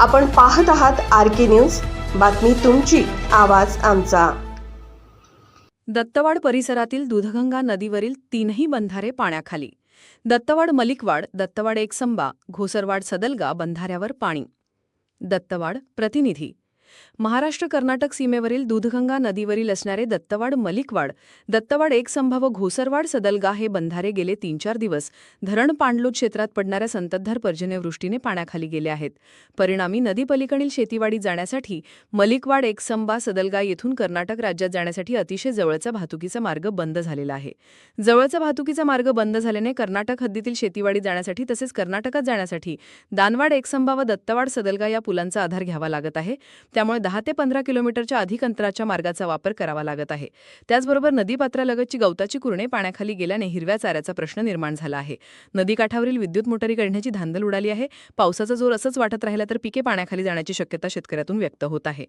आपण पाहत आहात आर के न्यूज. बातमी तुमची आवाज आमचा. दत्तवाड परिसरातील दूधगंगा नदीवरील तीनही बंधारे पाण्याखाली. दत्तवाड मलिकवाड दत्तवाड एकसंबा घोसरवाड सदलगा बंधाऱ्यावर पाणी. दत्तवाड प्रतिनिधी महाराष्ट्र कर्नाटक सीमेवरील दूधगंगा नदीवरील असणारे दत्तवाड मलिकवाड दत्तवाड एकसंभा व घोसरवाड सदलगा हे बंधारे गेले तीन चार दिवस धरण पाणलोट क्षेत्रात पडणाऱ्या संततधार पर्जन्यवृष्टीने पाण्याखाली गेले आहेत. परिणामी नदीपलीकडील शेतीवाडी जाण्यासाठी मलिकवाड एकसंबा सदलगा येथून कर्नाटक राज्यात जाण्यासाठी अतिशय जवळचा वाहतुकीचा मार्ग बंद झालेला आहे. जवळचा वाहतुकीचा मार्ग बंद झाल्याने कर्नाटक हद्दीतील शेतीवाडी जाण्यासाठी तसेच कर्नाटकात जाण्यासाठी दानवाड एकसंबा व दत्तवाड सदलगा या पुलांचा आधार घ्यावा लागत आहे. त्यामुळे दहा ते पंधरा किलोमीटरच्या अधिक अंतराच्या मार्गाचा वापर करावा लागत आहे. त्याचबरोबर नदीपात्रालगतची गवताची कुरणे पाण्याखाली गेल्याने हिरव्या चाऱ्याचा प्रश्न निर्माण झाला आहे. नदीकाठावरील विद्युत मोटारी काढण्याची धांदल उडाली आहे. पावसाचा जोर असंच वाटत राहिला तर पिके पाण्याखाली जाण्याची शक्यता शेतकऱ्यातून व्यक्त होत आहे.